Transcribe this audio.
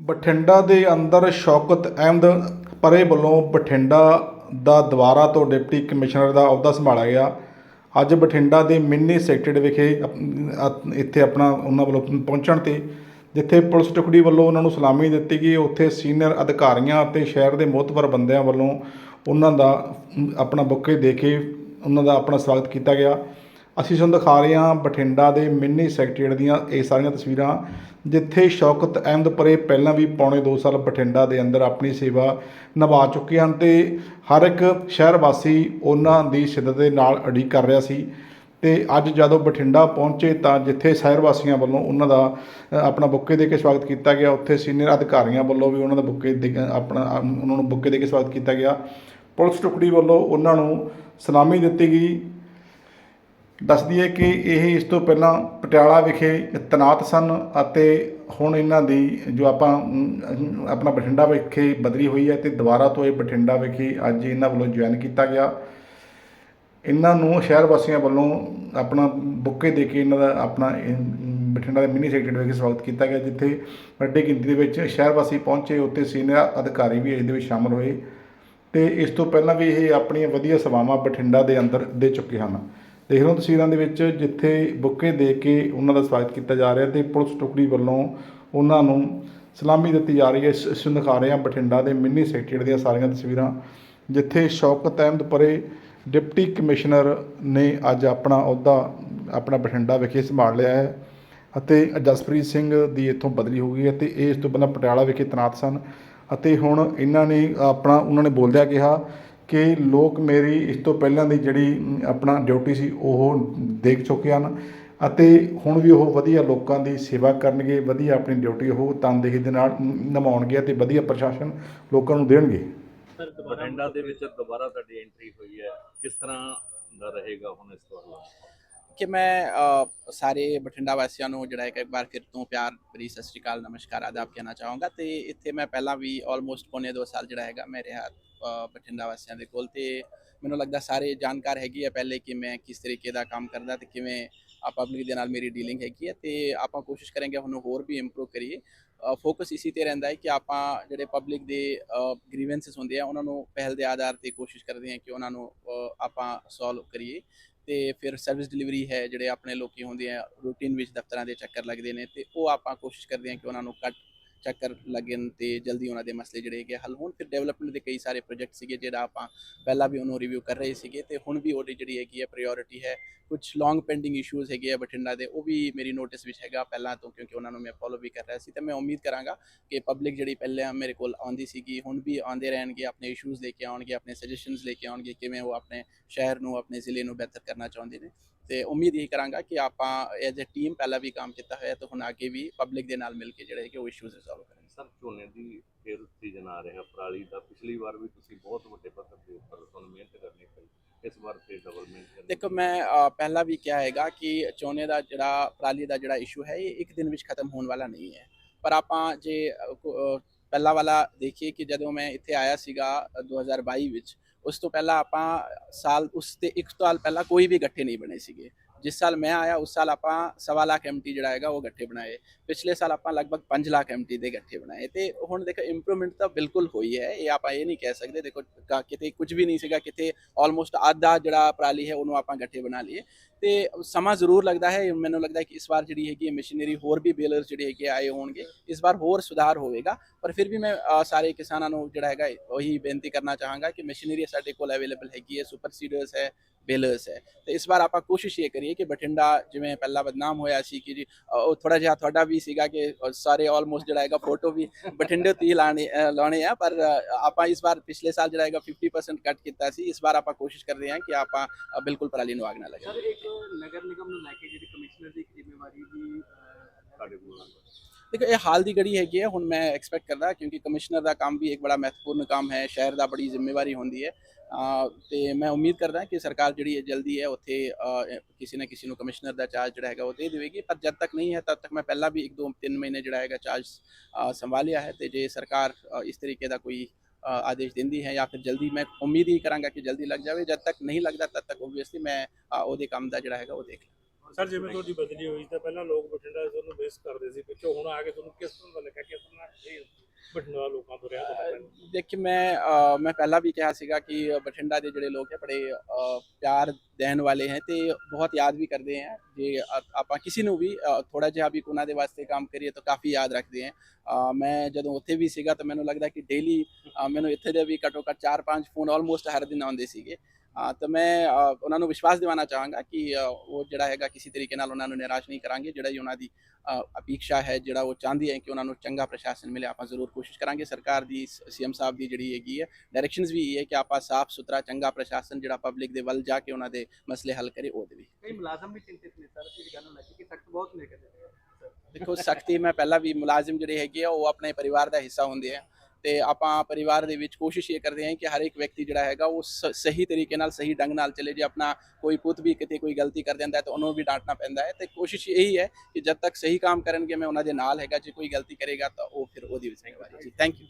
ਬਠਿੰਡਾ ਦੇ ਅੰਦਰ ਸ਼ੌਕਤ ਅਹਿਮਦ ਪਰੇ ਵੱਲੋਂ ਬਠਿੰਡਾ ਦਾ ਦੁਬਾਰਾ ਤੋਂ ਡਿਪਟੀ ਕਮਿਸ਼ਨਰ ਦਾ ਅਹੁਦਾ ਸੰਭਾਲਿਆ ਗਿਆ। ਅੱਜ ਬਠਿੰਡਾ ਦੇ ਮਿੰਨੀ ਸੈਕਟਰੇਟ ਵਿਖੇ ਇੱਥੇ ਆਪਣਾ ਉਹਨਾਂ ਵੱਲੋਂ ਪਹੁੰਚਣ ਤੇ ਜਿੱਥੇ ਪੁਲਿਸ ਟੁਕੜੀ ਵੱਲੋਂ ਉਹਨਾਂ ਨੂੰ ਸਲਾਮੀ ਦਿੱਤੀ ਗਈ, ਉੱਥੇ ਸੀਨੀਅਰ ਅਧਿਕਾਰੀਆਂ ਅਤੇ ਸ਼ਹਿਰ ਦੇ ਮੋਹਤਵਰ ਬੰਦਿਆਂ ਵੱਲੋਂ ਉਹਨਾਂ ਦਾ ਆਪਣਾ ਬੁੱਕੇ ਦੇ ਕੇ ਉਹਨਾਂ ਦਾ ਆਪਣਾ ਸਵਾਗਤ ਕੀਤਾ ਗਿਆ। ਅਸੀਂ ਤੁਹਾਨੂੰ ਦਿਖਾ ਰਹੇ ਹਾਂ ਬਠਿੰਡਾ ਦੇ ਮਿੰਨੀ ਸੈਕਟਰੀਏਟ ਦੀਆਂ ਇਹ ਸਾਰੀਆਂ ਤਸਵੀਰਾਂ, ਜਿੱਥੇ ਸ਼ੌਕਤ ਅਹਿਮਦ ਪਰੇ ਪਹਿਲਾਂ ਵੀ ਪੌਣੇ 2 ਸਾਲ ਬਠਿੰਡਾ ਦੇ ਅੰਦਰ ਆਪਣੀ ਸੇਵਾ ਨਿਭਾ ਚੁੱਕੇ ਹਨ ਤੇ ਹਰ ਇੱਕ ਸ਼ਹਿਰ ਵਾਸੀ ਉਹਨਾਂ ਦੀ ਸ਼ਿੱਦਤ ਦੇ ਨਾਲ ਅਡੀਕ ਕਰ ਰਿਹਾ ਸੀ। ਤੇ ਅੱਜ ਜਦੋਂ ਬਠਿੰਡਾ ਪਹੁੰਚੇ ਤਾਂ ਜਿੱਥੇ ਸ਼ਹਿਰ ਵਾਸੀਆਂ ਵੱਲੋਂ ਉਹਨਾਂ ਦਾ ਆਪਣਾ ਬੁੱਕੇ ਦੇ ਕੇ ਸਵਾਗਤ ਕੀਤਾ ਗਿਆ, ਉੱਥੇ ਸੀਨੀਅਰ ਅਧਿਕਾਰੀਆਂ ਵੱਲੋਂ ਵੀ ਉਹਨਾਂ ਦਾ ਬੁੱਕੇ ਦੇ ਆਪਣਾ ਉਹਨਾਂ ਨੂੰ ਬੁੱਕੇ ਦੇ ਕੇ ਸਵਾਗਤ ਕੀਤਾ ਗਿਆ। ਪੁਲਿਸ ਟੁਕੜੀ ਵੱਲੋਂ ਉਹਨਾਂ ਨੂੰ ਸਲਾਮੀ ਦਿੱਤੀ ਗਈ। ਦੱਸਦੀ ਹੈ ਕਿ ਇਹ ਇਸ ਤੋਂ ਪਹਿਲਾਂ ਪਟਿਆਲਾ ਵਿਖੇ ਤੈਨਾਤ ਸਨ ਅਤੇ ਹੁਣ ਇਹਨਾਂ ਦੀ ਜੋ ਆਪਾਂ ਆਪਣਾ ਬਠਿੰਡਾ ਵਿਖੇ ਬਦਲੀ ਹੋਈ ਹੈ ਤੇ ਦੁਬਾਰਾ ਤੋਂ ਇਹ ਬਠਿੰਡਾ ਵਿਖੇ ਅੱਜ ਇਹਨਾਂ ਵੱਲੋਂ ਜੁਆਇਨ ਕੀਤਾ ਗਿਆ। ਇਹਨਾਂ ਨੂੰ ਸ਼ਹਿਰ ਵਾਸੀਆਂ ਵੱਲੋਂ ਆਪਣਾ ਬੁੱਕੇ ਦੇ ਕੇ ਇਹਨਾਂ ਦਾ ਆਪਣਾ ਬਠਿੰਡਾ ਦੇ ਮਿਨੀ ਸੈਕਟਰੀ ਵਿਖੇ ਸਵਾਗਤ ਕੀਤਾ ਗਿਆ, ਜਿੱਥੇ ਵੱਡੀ ਗਿਣਤੀ ਦੇ ਵਿੱਚ ਸ਼ਹਿਰ ਵਾਸੀ ਪਹੁੰਚੇ ਉੱਤੇ ਸੀਨੀਅਰ ਅਧਿਕਾਰੀ ਵੀ ਇਸ ਦੇ ਵਿੱਚ ਸ਼ਾਮਲ ਹੋਏ ਤੇ ਇਸ ਤੋਂ ਪਹਿਲਾਂ ਵੀ ਇਹ ਆਪਣੀਆਂ ਵਧੀਆ ਸੇਵਾਵਾਂ ਬਠਿੰਡਾ ਦੇ ਅੰਦਰ ਦੇ ਚੁੱਕੇ ਹਨ। ਦੇਖ ਲਓ ਤਸਵੀਰਾਂ ਦੇ ਵਿੱਚ ਜਿੱਥੇ ਬੁੱਕੇ ਦੇ ਕੇ ਉਹਨਾਂ ਦਾ ਸਵਾਗਤ ਕੀਤਾ ਜਾ ਰਿਹਾ ਤੇ ਪੁਲਿਸ ਟੁਕੜੀ ਵੱਲੋਂ ਉਹਨਾਂ ਨੂੰ ਸਲਾਮੀ ਦਿੱਤੀ ਜਾ ਰਹੀ ਹੈ। ਇਸ ਇਸ ਨੂੰ ਦਿਖਾ ਰਹੇ ਹਾਂ ਬਠਿੰਡਾ ਦੇ ਮਿੰਨੀ ਸੈਕਟਰੀ ਦੀਆਂ ਸਾਰੀਆਂ ਤਸਵੀਰਾਂ, ਜਿੱਥੇ ਸ਼ੌਕਤ ਅਹਿਮਦ ਪਰੇ ਡਿਪਟੀ ਕਮਿਸ਼ਨਰ ਨੇ ਅੱਜ ਆਪਣਾ ਅਹੁਦਾ, ਆਪਣਾ ਬਠਿੰਡਾ ਵਿਖੇ ਸੰਭਾਲ ਲਿਆ ਹੈ ਅਤੇ ਜਸਪ੍ਰੀਤ ਸਿੰਘ ਦੀ ਇੱਥੋਂ ਬਦਲੀ ਹੋ ਗਈ ਹੈ ਤੇ ਇਹ ਇਸ ਤੋਂ ਪਹਿਲਾਂ ਪਟਿਆਲਾ ਵਿਖੇ ਤੈਨਾਤ ਸਨ ਅਤੇ ਹੁਣ ਇਹਨਾਂ ਨੇ ਆਪਣਾ, ਉਹਨਾਂ ਨੇ ਬੋਲਦਿਆਂ ਕਿਹਾ ਕਿ ਲੋਕ ਮੇਰੀ ਇਸ ਤੋਂ ਪਹਿਲਾਂ ਦੀ ਜਿਹੜੀ ਆਪਣਾ ਡਿਊਟੀ ਸੀ ਉਹ ਦੇਖ ਚੁੱਕੇ ਹਨ ਅਤੇ ਹੁਣ ਵੀ ਉਹ ਵਧੀਆ ਲੋਕਾਂ ਦੀ ਸੇਵਾ ਕਰਨਗੇ ਵਧੀਆ ਆਪਣੀ ਡਿਊਟੀ ਉਹ ਤਨਦੇਹੀ ਦੇ ਨਾਲ ਨਿਭਾਉਣਗੇ ਅਤੇ ਵਧੀਆ ਪ੍ਰਸ਼ਾਸਨ ਲੋਕਾਂ ਨੂੰ ਦੇਣਗੇ। ਸਰ ਬਠਿੰਡਾ ਦੇ ਵਿੱਚ ਦੁਬਾਰਾ ਤੁਹਾਡੀ ਐਂਟਰੀ ਹੋਈ ਹੈ। ਕਿਸ ਤਰ੍ਹਾਂ ਦਾ ਰਹੇਗਾ ਹੁਣ ਇਸ ਤੋਂ ਅਗਲਾ ਕਿ ਮੈਂ ਅ, ਸਾਰੇ ਬਠਿੰਡਾ ਵਾਸੀਆਂ ਨੂੰ ਜਿਹੜਾ ਹੈ ਕਿ ਇੱਕ ਵਾਰ ਫਿਰ ਤੋਂ ਪਿਆਰ ਭਰੀ ਸਤਿ ਸ਼੍ਰੀ ਅਕਾਲ ਨਮਸਕਾਰ ਆਦਾਬ ਕਹਿਣਾ ਚਾਹਾਂਗਾ। ਤੇ ਇੱਥੇ ਮੈਂ ਪਹਿਲਾਂ ਵੀ ਆਲਮੋਸਟ ਪੌਣੇ 2 ਸਾਲ ਜਿਹੜਾ ਹੈਗਾ ਮੈਂ ਰਿਹਾ ਬਠਿੰਡਾ ਵਾਸੀਆਂ ਦੇ ਕੋਲ ਤੇ ਮੈਨੂੰ ਲੱਗਦਾ ਸਾਰੇ ਜਾਣਕਾਰ ਹੈਗੀ ਹੈ ਪਹਿਲੇ ਕਿ ਮੈਂ ਕਿਸ ਤਰੀਕੇ ਦਾ ਕੰਮ ਕਰਦਾ ਤੇ ਕਿਵੇਂ ਪਬਲਿਕ ਦੇ ਨਾਲ ਮੇਰੀ ਡੀਲਿੰਗ ਹੈਗੀ ਹੈ ਤੇ ਆਪਾਂ ਕੋਸ਼ਿਸ਼ ਕਰਾਂਗੇ ਹੁਣ ਹੋਰ ਵੀ ਇੰਪਰੂਵ ਕਰੀਏ। ਫੋਕਸ ਇਸੇ ਤੇ ਰਹਿੰਦਾ ਹੈ ਕਿ ਆਪਾਂ ਜਿਹੜੇ ਪਬਲਿਕ ਦੇ ਗ੍ਰੀਵੈਂਸਸ ਹੁੰਦੇ ਆ ਉਹਨਾਂ ਨੂੰ ਪਹਿਲ ਦੇ ਆਧਾਰ ਤੇ ਕੋਸ਼ਿਸ਼ ਕਰਦੇ ਹਾਂ ਕਿ ਉਹਨਾਂ ਨੂੰ ਆਪਾਂ ਸੋਲਵ ਕਰੀਏ ਤੇ ਫਿਰ ਸਰਵਿਸ ਡਿਲੀਵਰੀ ਹੈ ਜਿਹੜੇ ਆਪਣੇ ਲੋਕੀ ਹੁੰਦੇ ਆ ਰੂਟੀਨ ਵਿੱਚ ਦਫ਼ਤਰਾਂ ਦੇ ਚੱਕਰ ਲੱਗਦੇ ਨੇ ਤੇ ਉਹ ਆਪਾਂ ਕੋਸ਼ਿਸ਼ ਕਰਦੇ ਹਾਂ ਕਿ ਉਹਨਾਂ ਨੂੰ ਕੱਟ ਚੱਕਰ ਲੱਗਣ ਤੇ ਜਲਦੀ ਉਹਨਾਂ ਦੇ ਮਸਲੇ ਜਿਹੜੇ ਹੈਗੇ ਹੱਲ ਹੋਣ। ਫਿਰ ਡਿਵੈਲਪਮੈਂਟ ਦੇ ਕਈ ਸਾਰੇ ਪ੍ਰੋਜੈਕਟ ਸੀਗੇ ਜਿਹੜਾ ਆਪਾਂ ਪਹਿਲਾਂ ਵੀ ਉਹਨੂੰ ਰਿਵਿਊ ਕਰ ਰਹੇ ਸੀਗੇ ਤੇ ਹੁਣ ਵੀ ਉਹਦੀ ਜਿਹੜੀ ਹੈਗੀ ਹੈ ਪ੍ਰਾਇੋਰਟੀ ਹੈ। ਕੁਝ ਲੌਂਗ ਪੈਂਡਿੰਗ ਇਸ਼ੂਜ਼ ਹੈਗੇ ਆ ਬਠਿੰਡਾ ਦੇ, ਉਹ ਵੀ ਮੇਰੀ ਨੋਟਿਸ ਵਿੱਚ ਹੈਗਾ ਪਹਿਲਾਂ ਤੋਂ, ਕਿਉਂਕਿ ਉਹਨਾਂ ਨੂੰ ਮੈਂ ਫੋਲੋ ਵੀ ਕਰ ਰਿਹਾ ਸੀ। ਤੇ ਮੈਂ ਉਮੀਦ ਕਰਾਂਗਾ ਕਿ ਪਬਲਿਕ ਜਿਹੜੀ ਪਹਿਲਾਂ ਮੇਰੇ ਕੋਲ ਆਉਂਦੀ ਸੀਗੀ, ਹੁਣ ਵੀ ਆਉਂਦੇ ਰਹਿਣਗੇ, ਆਪਣੇ ਇਸ਼ੂਜ਼ ਲੈ ਕੇ ਆਉਣਗੇ, ਆਪਣੇ ਸਜੈਸ਼ਨਸ ਲੈ ਕੇ ਆਉਣਗੇ, ਕਿਵੇਂ ਉਹ ਆਪਣੇ ਸ਼ਹਿਰ ਨੂੰ, ਆਪਣੇ ਜ਼ਿਲ੍ਹੇ ਨੂੰ ਬਿਹਤਰ ਕਰਨਾ ਚਾਹੁੰਦੇ ਨੇ। ਤੇ ਉਮੀਦ ਇਹੀ ਕਰਾਂਗਾ ਕਿ ਆਪਾਂ ਐਜ਼ ਅ ਟੀਮ ਪਹਿਲਾਂ ਵੀ ਕੰਮ ਕੀਤਾ ਹੋਇਆ ਤਾਂ ਹੁਣ ਅੱਗੇ ਵੀ ਪਬਲਿਕ ਦੇ ਨਾਲ ਮਿਲ ਕੇ ਜਿਹੜੇ ਕਿ ਉਹ ਇਸ਼ੂਜ਼ ਰਿਜ਼ੋਲਵ ਕਰਾਂਗੇ। ਸਰ ਝੋਨੇ ਦੀ ਫੇਰ ਸੀਜ਼ਨ ਆ ਰਿਹਾ ਪਰਾਲੀ ਦਾ ਪਿਛਲੀ ਵਾਰ ਵੀ ਤੁਸੀਂ ਬਹੁਤ ਵੱਡੇ ਪੱਧਰ ਦੇ ਉੱਪਰ ਤੁਹਾਨੂੰ ਮਿਹਨਤ ਕਰਨੀ ਪਈ। ਇਸ ਵਾਰ ਫੇਰ ਡਬਲ ਮਿਹਨਤ ਦੇਖੋ ਮੈਂ ਪਹਿਲਾਂ ਵੀ ਕਿਹਾ ਹੈਗਾ ਕਿ ਚੋਨੇ ਦਾ ਜਿਹੜਾ ਪਰਾਲੀ ਦਾ ਜਿਹੜਾ ਇਸ਼ੂ ਹੈ ਇਹ ਇੱਕ ਦਿਨ ਵਿੱਚ ਖਤਮ ਹੋਣ ਵਾਲਾ ਨਹੀਂ ਹੈ। ਪਰ ਆਪਾਂ ਜੇ ਪਹਿਲਾਂ ਵਾਲਾ ਦੇਖੀਏ ਕਿ ਜਦੋਂ ਮੈਂ ਇੱਥੇ ਆਇਆ ਸੀਗਾ ਅ, 2022 ਵਿੱਚ ਉਸ ਤੋਂ ਪਹਿਲਾਂ ਆਪਾਂ ਸਾਲ, ਉਸ ਤੇ ਇੱਕ ਸਾਲ ਪਹਿਲਾਂ ਕੋਈ ਵੀ ਗੱਠੇ ਨਹੀਂ ਬਣੇ ਸੀਗੇ। ਜਿਸ ਸਾਲ ਮੈਂ ਆਇਆ ਉਸ ਸਾਲ ਆਪਾਂ ਸਵਾ ਲੱਖ ਐਮਟੀ ਜਿਹੜਾ ਹੈਗਾ ਉਹ ਗੱਠੇ ਬਣਾਏ ਪਿਛਲੇ ਸਾਲ ਆਪਾਂ ਲਗਭਗ 5 ਲੱਖ ਐਮਟੀ ਦੇ ਗੱਠੇ ਬਣਾਏ ਤੇ ਹੁਣ ਦੇਖੋ ਇੰਪਰੂਵਮੈਂਟ ਤਾਂ ਬਿਲਕੁਲ ਹੋਈ ਹੈ ਇਹ ਆਪਾਂ ਇਹ ਨਹੀਂ ਕਹਿ ਸਕਦੇ ਦੇਖੋ ਕਿਤੇ ਕੁਝ ਵੀ ਨਹੀਂ ਸੀਗਾ ਕਿਤੇ ਆਲਮੋਸਟ ਆਧਾ ਜਿਹੜਾ ਪਰਾਲੀ ਹੈ ਉਹਨੂੰ ਆਪਾਂ ਗੱਠੇ ਬਣਾ ਲਈਏ ਤੇ ਸਮਾਂ ਜ਼ਰੂਰ ਲੱਗਦਾ ਹੈ ਮੈਨੂੰ ਲੱਗਦਾ ਕਿ ਇਸ ਵਾਰ ਜਿਹੜੀ ਹੈਗੀ ਹੈ ਮਸ਼ੀਨਰੀ ਹੋਰ ਵੀ ਬੇਲਰਸ ਜਿਹੜੇ ਹੈਗੇ ਆਏ ਹੋਣਗੇ ਇਸ ਵਾਰ ਹੋਰ ਸੁਧਾਰ ਹੋਵੇਗਾ ਪਰ ਫਿਰ ਵੀ ਮੈਂ ਸਾਰੇ ਕਿਸਾਨਾਂ ਨੂੰ ਜਿਹੜਾ ਹੈਗਾ ਉਹੀ ਬੇਨਤੀ ਕਰਨਾ ਚਾਹਾਂਗਾ ਕਿ ਮਸ਼ੀਨਰੀ ਸਾਡੇ ਕੋਲ ਅਵੇਲੇਬਲ ਹੈਗੀ ਹੈ ਸੁਪਰ ਸੀਡਰਸ ਹੈ ਬੇਲਰਸ ਹੈ ਤੇ ਇਸ ਵਾਰ ਆਪਾਂ ਕੋਸ਼ਿਸ਼ ਇਹ ਕਰੀਏ ਕਿ ਬਠਿੰਡਾ ਜਿਵੇਂ ਪਹਿਲਾਂ ਬਦਨਾਮ ਹੋਇਆ ਸੀ ਕਿ ਜੀ ਉਹ ਥੋੜਾ ਜਿਹਾ ਤੁਹਾਡਾ ਵੀ ਸੀਗਾ ਕਿ ਸਾਰੇ ਆਲਮੋਸਟ ਜਿਹੜਾ ਹੈਗਾ ਫੋਟੋ ਵੀ ਬਠਿੰਡੇ ਤੋਂ ਹੀ ਲਾਣੇ ਲਾਉਣੇ ਆ ਪਰ ਆਪਾਂ ਇਸ ਵਾਰ ਪਿਛਲੇ ਸਾਲ ਜਿਹੜਾ ਹੈਗਾ 50% ਕੱਟ ਕੀਤਾ ਸੀ ਇਸ ਵਾਰ ਆਪਾਂ ਕੋਸ਼ਿਸ਼ ਕਰ ਰਹੇ ਹਾਂ ਕਿ ਆਪਾਂ ਬਿਲਕੁਲ ਪਰਾਲੀ ਨੂੰ ਆਗ ਨਾ ਲਗਾਈਏ ਸਰ ਇੱਕ ਨਗਰ ਨਿਗਮ ਨੂੰ ਲੈ ਕੇ ਜਿਹੜੀ ਕਮਿਸ਼ਨਰ ਦੀ ਜ਼ਿੰਮੇਵਾਰੀ ਵੀ ਸਾਡੇ ਕੋਲ ਦੇਖੋ, ਇਹ ਹਾਲ ਦੀ ਘੜੀ ਹੈਗੀ ਹੈ, ਹੁਣ ਮੈਂ ਐਕਸਪੈਕਟ ਕਰਦਾ ਕਿਉਂਕਿ ਕਮਿਸ਼ਨਰ ਦਾ ਕੰਮ ਵੀ ਇੱਕ ਬੜਾ ਮਹੱਤਵਪੂਰਨ ਕੰਮ ਹੈ, ਸ਼ਹਿਰ ਦਾ ਬੜੀ ਜ਼ਿੰਮੇਵਾਰੀ ਹੁੰਦੀ ਹੈ। ਅਹ, ਤੇ ਮੈਂ ਉਮੀਦ ਕਰਦਾ ਕਿ ਸਰਕਾਰ ਜਿਹੜੀ ਹੈ ਜਲਦੀ ਹੈ, ਉੱਥੇ ਕਿਸੇ ਨਾ ਕਿਸੇ ਨੂੰ ਕਮਿਸ਼ਨਰ ਦਾ ਚਾਰਜ ਜਿਹੜਾ ਹੈਗਾ ਉਹ ਦੇ ਦੇਵੇਗੀ, ਪਰ ਜਦ ਤੱਕ ਨਹੀਂ ਹੈ, ਤਦ ਤੱਕ ਮੈਂ ਪਹਿਲਾਂ ਵੀ ਇੱਕ, ਦੋ, ਤਿੰਨ ਮਹੀਨੇ ਜਿਹੜਾ ਹੈਗਾ ਚਾਰਜ ਸੰਭਾਲਿਆ ਹੈ। ਤੇ ਜੇ ਸਰਕਾਰ ਇਸ ਤਰੀਕੇ ਦਾ ਕੋਈ ਆਦੇਸ਼ ਦਿੰਦੀ ਹੈ ਜਾਂ ਫਿਰ ਜਲਦੀ ਮੈਂ ਉਮੀਦ ਹੀ ਕਰਾਂਗਾ ਕਿ ਜਲਦੀ ਲੱਗ ਜਾਵੇ, ਜਦ ਤੱਕ ਨਹੀਂ ਲੱਗਦਾ, ਤਦ ਤੱਕ ਓਬਵੀਅਸਲੀ ਮੈਂ ਉਹਦੇ ਕੰਮ ਦਾ ਜਿਹੜਾ ਹੈਗਾ ਉਹ ਦੇਖ ਸਰ, ਜਿਵੇਂ ਤੁਹਾਡੀ ਬਦਲੀ ਹੋਈ ਤਾਂ ਪਹਿਲਾਂ ਲੋਕ ਬਠਿੰਡਾ ਤੁਹਾਨੂੰ ਮਿਸ ਕਰਦੇ ਸੀ, ਪਿੱਛੋਂ ਹੁਣ ਆ ਕੇ ਤੁਹਾਨੂੰ ਕਿਸ ਤਰ੍ਹਾਂ ਦਾ ਲੱਗਾ ਕਿਸ ਤਰ੍ਹਾਂ ਇਹ ਬਠਿੰਡਾ ਲੋਕਾਂ ਤੋਂ ਰਿਹਾ ਤੁਹਾਡਾ ਮੈਂ ਮੈਂ ਪਹਿਲਾਂ ਵੀ ਕਿਹਾ ਸੀਗਾ ਕਿ ਬਠਿੰਡਾ ਦੇ ਜਿਹੜੇ ਲੋਕ ਹੈ, ਬੜੇ ਪਿਆਰ ਦੇਣ ਵਾਲੇ ਹੈ ਤੇ ਬਹੁਤ ਯਾਦ ਵੀ ਕਰਦੇ ਹੈ। ਜੇ ਆਪਾਂ ਕਿਸੇ ਨੂੰ ਵੀ ਥੋੜਾ ਜਿਹਾ ਵੀ ਉਹਨਾਂ ਦੇ ਵਾਸਤੇ ਕੰਮ ਕਰੀਏ ਤਾਂ ਕਾਫੀ ਯਾਦ ਰੱਖਦੇ ਹੈ। ਮੈਂ ਜਦੋਂ ਉੱਥੇ ਵੀ ਸੀਗਾ ਤਾਂ ਮੈਨੂੰ ਲੱਗਦਾ ਕਿ ਡੇਲੀ ਮੈਨੂੰ ਇੱਥੇ ਦੇ ਵੀ ਘੱਟੋ ਘੱਟ 4-5 ਫੋਨ ਆਲਮੋਸਟ ਹਰ ਦਿਨ ਆਉਂਦੇ ਸੀਗੇ। ਤਾਂ ਮੈਂ ਉਹਨਾਂ ਨੂੰ ਵਿਸ਼ਵਾਸ ਦਿਵਾਉਣਾ ਚਾਹਾਂਗਾ ਕਿ ਉਹ ਜਿਹੜਾ ਹੈਗਾ ਕਿਸੇ ਤਰੀਕੇ ਨਾਲ ਉਹਨਾਂ ਨੂੰ ਨਿਰਾਸ਼ ਨਹੀਂ ਕਰਾਂਗੇ ਜਿਹੜਾ ਹੀ ਉਹਨਾਂ ਦੀ ਅਪੇਕਸ਼ਾ ਹੈ ਜਿਹੜਾ ਉਹ ਚਾਹੁੰਦੀ ਹੈ ਕਿ ਉਹਨਾਂ ਨੂੰ ਚੰਗਾ ਪ੍ਰਸ਼ਾਸਨ ਮਿਲੇ ਆਪਾਂ ਜ਼ਰੂਰ ਕੋਸ਼ਿਸ਼ ਕਰਾਂਗੇ। ਸਰਕਾਰ ਦੀ ਸੀਐਮ ਸਾਹਿਬ ਦੀ ਜਿਹੜੀ ਹੈਗੀ ਹੈ ਡਾਇਰੈਕਸ਼ਨਸ ਵੀ ਇਹ ਹੈ ਕਿ ਆਪਾਂ ਸਾਫ਼ ਸੁਥਰਾ ਚੰਗਾ ਪ੍ਰਸ਼ਾਸਨ ਜਿਹੜਾ ਪਬਲਿਕ ਦੇ ਵੱਲ ਜਾ ਕੇ ਉਹਨਾਂ ਦੇ ਮਸਲੇ ਹੱਲ ਕਰੇ ਉਹ ਦੇਵੇ ਕਈ ਮੁਲਾਜ਼ਮ ਵੀ ਚਿੰਤਿਤ ਨੇ ਸਰ ਇਸ ਗੱਲ ਨੂੰ ਲੈ ਕੇ ਸਖਤ ਬਹੁਤ ਨੇ ਕਹਿੰਦੇ ਦੇਖੋ ਸਖਤੀ ਮੈਂ ਪਹਿਲਾਂ ਵੀ ਮੁਲਾਜ਼ਮ ਜਿਹੜੇ ਹੈਗੇ ਆ ਉਹ ਆਪਣੇ ਪਰਿਵਾਰ ਦਾ ਹਿੱਸਾ ਹੁੰਦੇ ਆ। ਤੇ ਆਪਾਂ ਪਰਿਵਾਰ ਦੇ ਵਿੱਚ ਕੋਸ਼ਿਸ਼ ਇਹ ਕਰਦੇ ਹਾਂ ਕਿ ਹਰ ਇੱਕ ਵਿਅਕਤੀ ਜਿਹੜਾ ਹੈਗਾ ਉਹ ਸ- ਸਹੀ ਤਰੀਕੇ ਨਾਲ, ਸਹੀ ਢੰਗ ਨਾਲ ਚੱਲੇ। ਜੇ ਆਪਣਾ ਕੋਈ ਪੁੱਤ ਵੀ ਕਿਤੇ ਕੋਈ ਗਲਤੀ ਕਰ ਦਿੰਦਾ ਹੈ ਤਾਂ ਉਹਨੂੰ ਵੀ ਡਾਂਟਣਾ ਪੈਂਦਾ ਹੈ। ਤੇ ਕੋਸ਼ਿਸ਼ ਇਹੀ ਹੈ ਕਿ ਜਦ ਤੱਕ ਸਹੀ ਕੰਮ ਕਰਨਗੇ, ਮੈਂ ਉਹਨਾਂ ਦੇ ਨਾਲ ਹੈਗਾ। ਜੇ ਕੋਈ ਗਲਤੀ ਕਰੇਗਾ ਤਾਂ ਉਹ ਫਿਰ ਉਹਦੀ ਜ਼ਿੰਮੇਵਾਰੀ ਜੀ ਥੈਂਕ ਯੂ